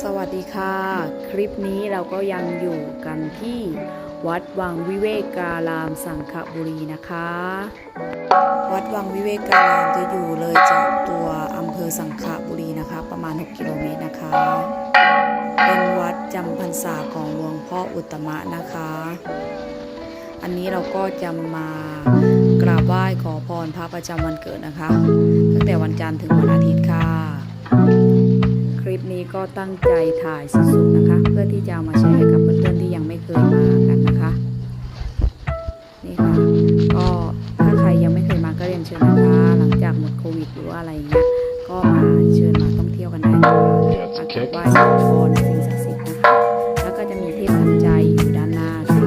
สวัสดีค่ะ คลิปนี้เราก็ยังอยู่กันที่วัดวังวิเวการามสังขบุรีนะคะ วัดวังวิเวการามจะอยู่เลยจากตัวอำเภอสังขบุรีนะคะ ประมาณ 6 กิโลเมตรนะคะ เป็นวัดจำพรรษาของหลวงพ่ออุตมะนะคะ อันนี้เราก็จะมากราบไหว้ขอพรพระประจำวันเกิดนะคะ ตั้งแต่วันจันทร์ถึงวันอาทิตย์ค่ะ ลิปนี้ก็ตั้งใจถ่ายสุดๆนะคะ เพื่อที่จะเอามาแชร์ให้กับเพื่อนๆที่ยังไม่เคยมากันนะคะ นี่ค่ะ ก็ถ้าใครยังไม่เคยมาก็เรียนเชิญนะคะ หลังจากหมดโควิดหรือว่าอะไรเงี้ยก็มาเชิญมาท่องเที่ยวกันได้นะคะมากราบไหว้ขอพรสิ่งศักดิ์สิทธิ์นะคะ แล้วก็จะมีเทพทันใจอยู่ด้านหน้าค่ะ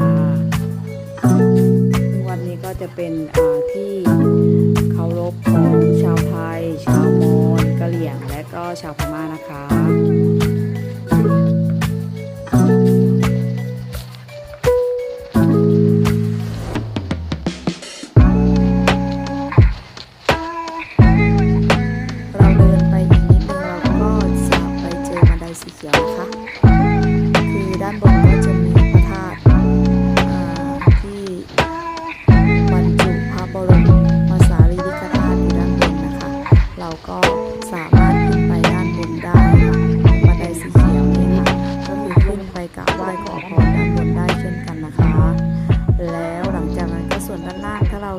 ซึ่งวันนี้ก็จะเป็นอ่าที่ ชาวพม่านะคะ สามารถขึ้นไปด้านบนได้ค่ะบันไดสีเขียวนี่ค่ะก็คือขึ้นไปกราบไหว้ขอพรด้านบนได้เช่นกันนะคะ แล้วหลังจากนั้นก็ส่วนด้านล่างถ้าเรา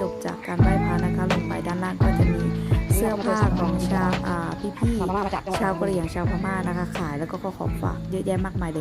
จบจากการไหว้พระนะคะลงไปด้านล่างก็จะมีเสื้อผ้าของชาวอ่าพี่ๆชาวกะเหรี่ยงชาวพม่านะคะขายแล้วก็ของฝากเยอะแยะมากมายเลย